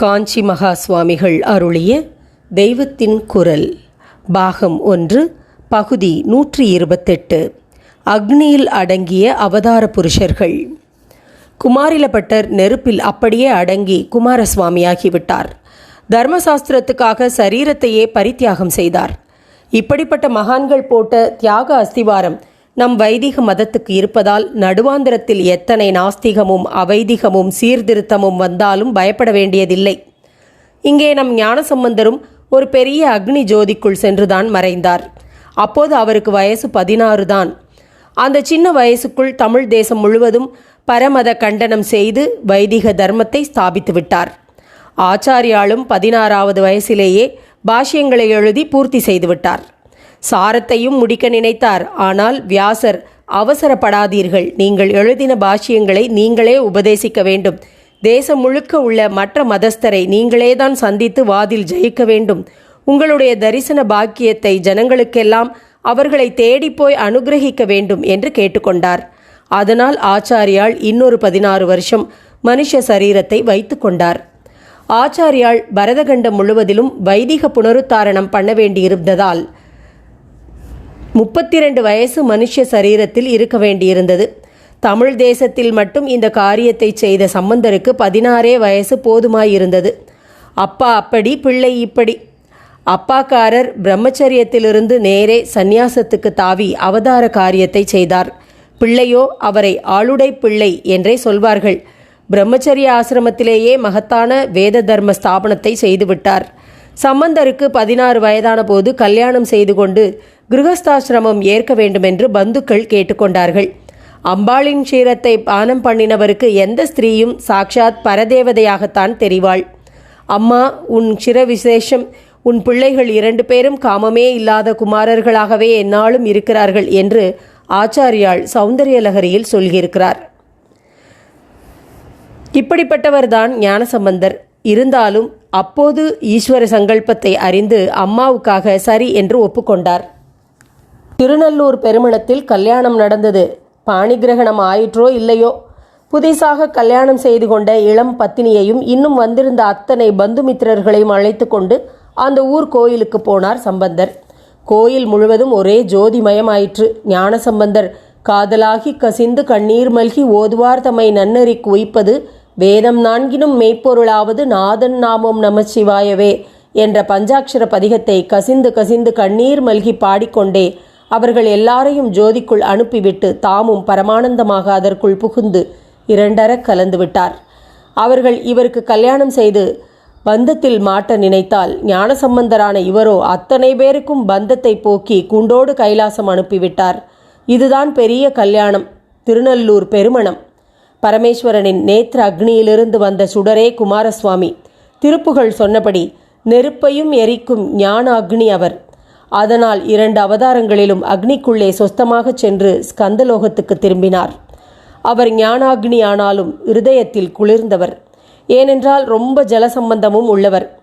காஞ்சி மகா சுவாமிகள் அருளிய தெய்வத்தின் குரல் பாகம் ஒன்று பகுதி நூற்றி இருபத்தெட்டு. அக்னியில் அடங்கிய அவதார புருஷர்கள். குமாரிலப்பட்டர் நெருப்பில் அப்படியே அடங்கி குமாரசுவாமியாகிவிட்டார். தர்மசாஸ்திரத்துக்காக சரீரத்தையே பரித்தியாகம் செய்தார். இப்படிப்பட்ட மகான்கள் போட்ட தியாக அஸ்திவாரம் நம் வைதிக மதத்துக்கு இருப்பதால் நடுவாந்திரத்தில் எத்தனை நாஸ்திகமும் அவைதிகமும் சீர்திருத்தமும் வந்தாலும் பயப்பட வேண்டியதில்லை. இங்கே நம் ஞானசம்பந்தரும் ஒரு பெரிய அக்னி ஜோதிக்குள் சென்றுதான் மறைந்தார். அப்போது அவருக்கு வயசு பதினாறு தான். அந்த சின்ன வயசுக்குள் தமிழ் தேசம் முழுவதும் பரமத கண்டனம் செய்து வைதிக தர்மத்தை ஸ்தாபித்து விட்டார். ஆச்சாரியாலும் பதினாறாவது வயசிலேயே பாஷ்யங்களை எழுதி பூர்த்தி செய்துவிட்டார் சாரத்தையும் முடிக்க நினைத்தார். ஆனால் வியாசர் அவசரப்படாதீர்கள். நீங்கள் எழுதின பாஷ்யங்களை நீங்களே உபதேசிக்க வேண்டும். தேசம் முழுக்க உள்ள மற்ற மதஸ்தரை நீங்களே தான் சந்தித்து வாதில் ஜெயிக்க வேண்டும். உங்களுடைய தரிசன பாக்கியத்தை ஜனங்களுக்கெல்லாம் அவர்களை தேடிப்போய் அனுகிரகிக்க வேண்டும் என்று கேட்டுக்கொண்டார். அதனால் ஆச்சாரியால் இன்னொரு பதினாறு வருஷம் மனுஷ சரீரத்தை வைத்து கொண்டார். ஆச்சாரியால் பரதகண்டம் முழுவதிலும் வைதிக புனருத்தாரணம் பண்ண வேண்டியிருந்ததால் முப்பத்தி ரெண்டு வயசு மனுஷ சரீரத்தில் இருக்க வேண்டியிருந்தது. தமிழ் தேசத்தில் மட்டும் இந்த காரியத்தை செய்த சம்பந்தருக்கு பதினாறே வயசு போதுமாயிருந்தது. அப்பா அப்படி பிள்ளை இப்படி. அப்பாக்காரர் பிரம்மச்சரியத்திலிருந்து நேரே சந்நியாசத்துக்கு தாவி அவதார காரியத்தை செய்தார். பிள்ளையோ அவரை ஆளுடை பிள்ளை என்றே சொல்வார்கள். பிரம்மச்சரிய ஆசிரமத்திலேயே மகத்தான வேத தர்ம ஸ்தாபனத்தை செய்துவிட்டார். சம்பந்தருக்கு பதினாறு வயதான போது கல்யாணம் செய்து கொண்டு கிருகஸ்தாசிரமம் ஏற்க வேண்டுமென்று பந்துக்கள் கேட்டுக்கொண்டார்கள். அம்பாளின் க்ஷீரத்தை பானம் பண்ணினவருக்கு எந்த ஸ்திரீயும் சாக்ஷாத் பரதேவதையாகத்தான் தெரிவாள். அம்மா உன் சிர விசேஷம் உன் பிள்ளைகள் இரண்டு பேரும் காமமே இல்லாத குமாரர்களாகவே என்னாலும் இருக்கிறார்கள் என்று ஆச்சாரியாள் சௌந்தரியலகரியில் சொல்கியிருக்கிறார் இப்படிப்பட்டவர்தான் ஞானசம்பந்தர். இருந்தாலும் அப்போது ஈஸ்வர சங்கல்பத்தை அறிந்து அம்மாவுக்காக சரி என்று ஒப்புக்கொண்டார். திருநல்லூர் பெருமணத்தில் கல்யாணம் நடந்தது. பாணி கிரகணம் ஆயிற்றோ இல்லையோ? புதிசாக கல்யாணம் செய்து கொண்ட இளம் பத்தினியையும் இன்னும் வந்திருந்த அத்தனை பந்துமித்திரர்களையும் அழைத்து கொண்டு அந்த ஊர் கோயிலுக்கு போனார் சம்பந்தர். கோயில் முழுவதும் ஒரே ஜோதிமயமாயிற்று. ஞான சம்பந்தர் காதலாகி கசிந்து கண்ணீர் மல்கி ஓதுவார் தம்மை நன்னறி குவிப்பது வேதம் நான்கினும் மெய்ப்பொருளாவது நாதன் நாமம் நமச்சிவாயவே என்ற பஞ்சாட்சர பதிகத்தை கசிந்து கசிந்து கண்ணீர் மல்கி பாடிக்கொண்டே அவர்கள் எல்லாரையும் ஜோதிக்குள் அனுப்பிவிட்டு தாமும் பரமானந்தமாக அதற்குள் புகுந்து இரண்டர கலந்து விட்டார். அவர்கள் இவருக்கு கல்யாணம் செய்து பந்தத்தில் மாட்ட நினைத்தால் ஞானசம்பந்தரான இவரோ அத்தனை பேருக்கும் பந்தத்தை போக்கி குண்டோடு கைலாசம் அனுப்பிவிட்டார். இதுதான் பெரிய கல்யாணம் திருநல்லூர் பெருமணம். பரமேஸ்வரனின் நேத்திர அக்னியிலிருந்து வந்த சுடரே குமாரசுவாமி. திருப்புகள் சொன்னபடி நெருப்பையும் எரிக்கும் ஞான அக்னி அவர் அதனால் இரண்டு அவதாரங்களிலும் அக்னிக்குள்ளே சொஸ்தமாக சென்று ஸ்கந்தலோகத்துக்கு திரும்பினார். அவர் ஞானாக்னி ஆனாலும் இருதயத்தில் குளிர்ந்தவர். ஏனென்றால் ரொம்ப ஜலசம்பந்தமும் உள்ளவர்.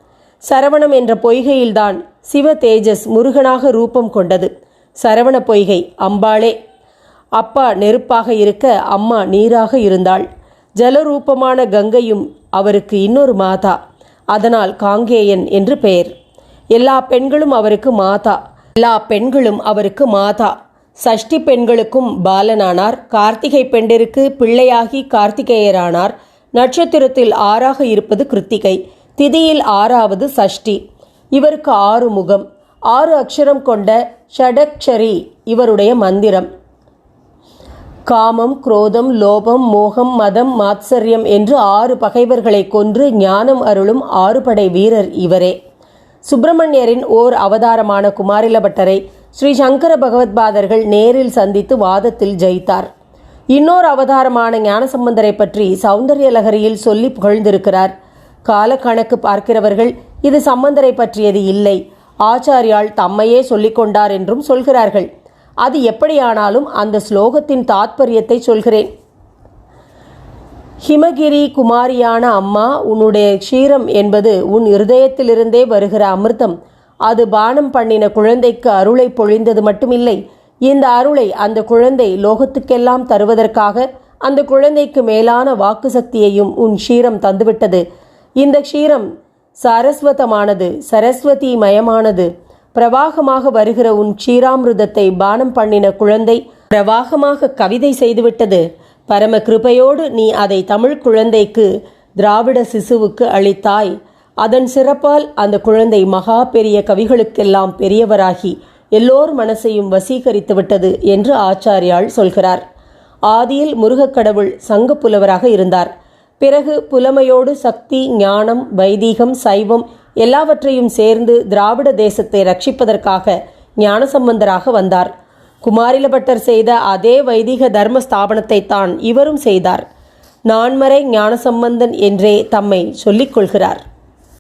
சரவணம் என்ற பொய்கையில்தான் சிவ தேஜஸ் முருகனாக ரூபம் கொண்டது. சரவண பொய்கை அம்பாளே. அப்பா நெருப்பாக இருக்க அம்மா நீராக இருந்தாள். ஜலரூபமான கங்கையும் அவருக்கு இன்னொரு மாதா. அதனால் காங்கேயன் என்று பெயர். எல்லா பெண்களும் அவருக்கு மாதா. எல்லா பெண்களும் அவருக்கு மாதா. சஷ்டி பெண்களுக்கும் பாலனானார். கார்த்திகை பெண்டிற்கு பிள்ளையாகி கார்த்திகேயரானார். நட்சத்திரத்தில் ஆறாக இருப்பது கிருத்திகை. திதியில் ஆறாவது சஷ்டி. இவருக்கு ஆறு முகம். ஆறு அக்ஷரம் கொண்ட ஷடக்ஷரி இவருடைய மந்திரம். காமம் குரோதம் லோபம் மோகம் மதம் மாத்சரியம் என்று ஆறு பகைவர்களை கொன்று ஞானம் அருளும் ஆறுபடை வீரர் இவரே. சுப்பிரமணியரின் ஓர் அவதாரமான குமாரிலபட்டரை ஸ்ரீ சங்கர பகவத்பாதர்கள் நேரில் சந்தித்து வாதத்தில் ஜெயித்தார். இன்னொரு அவதாரமான ஞானசம்பந்தரை பற்றி சௌந்தர்ய லகரியில் சொல்லி புகழ்ந்திருக்கிறார். காலக்கணக்கு பார்க்கிறவர்கள் இது சம்பந்தரை பற்றியது இல்லை. ஆச்சாரியால் தம்மையே சொல்லிக்கொண்டார் என்றும் சொல்கிறார்கள். அது எப்படியானாலும் அந்த ஸ்லோகத்தின் தாத்பரியத்தை சொல்கிறேன். ஹிமகிரி குமாரியான அம்மா உன்னுடைய க்ஷீரம் என்பது உன் இருதயத்திலிருந்தே வருகிற அமிர்தம். அது பானம் பண்ணின குழந்தைக்கு அருளை பொழிந்தது மட்டுமில்லை. இந்த அருளை அந்த குழந்தை லோகத்துக்கெல்லாம் தருவதற்காக அந்த குழந்தைக்கு மேலான வாக்கு சக்தியையும் உன் க்ஷீரம் தந்துவிட்டது. இந்த க்ஷீரம் சரஸ்வதமானது சரஸ்வதி மயமானது பிரவாகமாக வருகிற உன் க்ஷீராமிருதத்தை பானம் பண்ணின குழந்தை பிரவாகமாக கவிதை செய்துவிட்டது. பரம கிருபையோடு நீ அதை தமிழ் குழந்தைக்கு திராவிட சிசுவுக்கு அளித்தாய். அதன் சிறப்பால் அந்த குழந்தை மகா பெரிய கவிகளுக்கெல்லாம் பெரியவராகி எல்லோர் மனசையும் வசீகரித்து விட்டது என்று ஆச்சாரியாள் சொல்கிறார். ஆதியில் முருகக் கடவுள் சங்க புலவராக இருந்தார். பிறகு புலமையோடு சக்தி ஞானம் வைதீகம் சைவம் எல்லாவற்றையும் சேர்ந்து திராவிட தேசத்தை ரட்சிப்பதற்காக ஞானசம்பந்தராக வந்தார். குமாரிலபட்டர் செய்த அதே வைதிக தர்ம ஸ்தாபனத்தை தான் இவரும் செய்தார். நான்மறை ஞானசம்பந்தன் என்றே தம்மை சொல்லிக் கொள்கிறார்.